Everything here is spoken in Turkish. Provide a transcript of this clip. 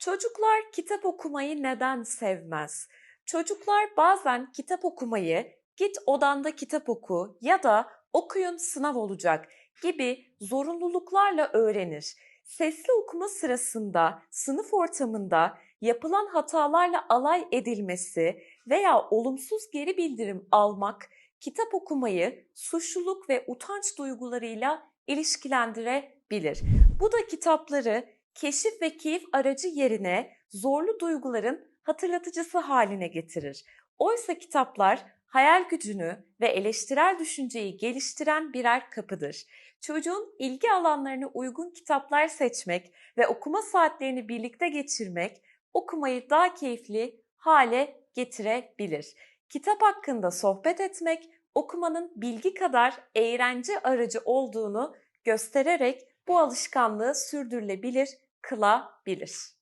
Çocuklar kitap okumayı neden sevmez? Çocuklar bazen kitap okumayı git odanda kitap oku ya da okuyun sınav olacak gibi zorunluluklarla öğrenir. Sesli okuma sırasında sınıf ortamında yapılan hatalarla alay edilmesi veya olumsuz geri bildirim almak kitap okumayı suçluluk ve utanç duygularıyla ilişkilendirebilir. Bu da kitapları keşif ve keyif aracı yerine zorlu duyguların hatırlatıcısı haline getirir. Oysa kitaplar hayal gücünü ve eleştirel düşünceyi geliştiren birer kapıdır. Çocuğun ilgi alanlarına uygun kitaplar seçmek ve okuma saatlerini birlikte geçirmek okumayı daha keyifli hale getirebilir. Kitap hakkında sohbet etmek okumanın bilgi kadar eğlence aracı olduğunu göstererek bu alışkanlığı sürdürülebilir kılabilir.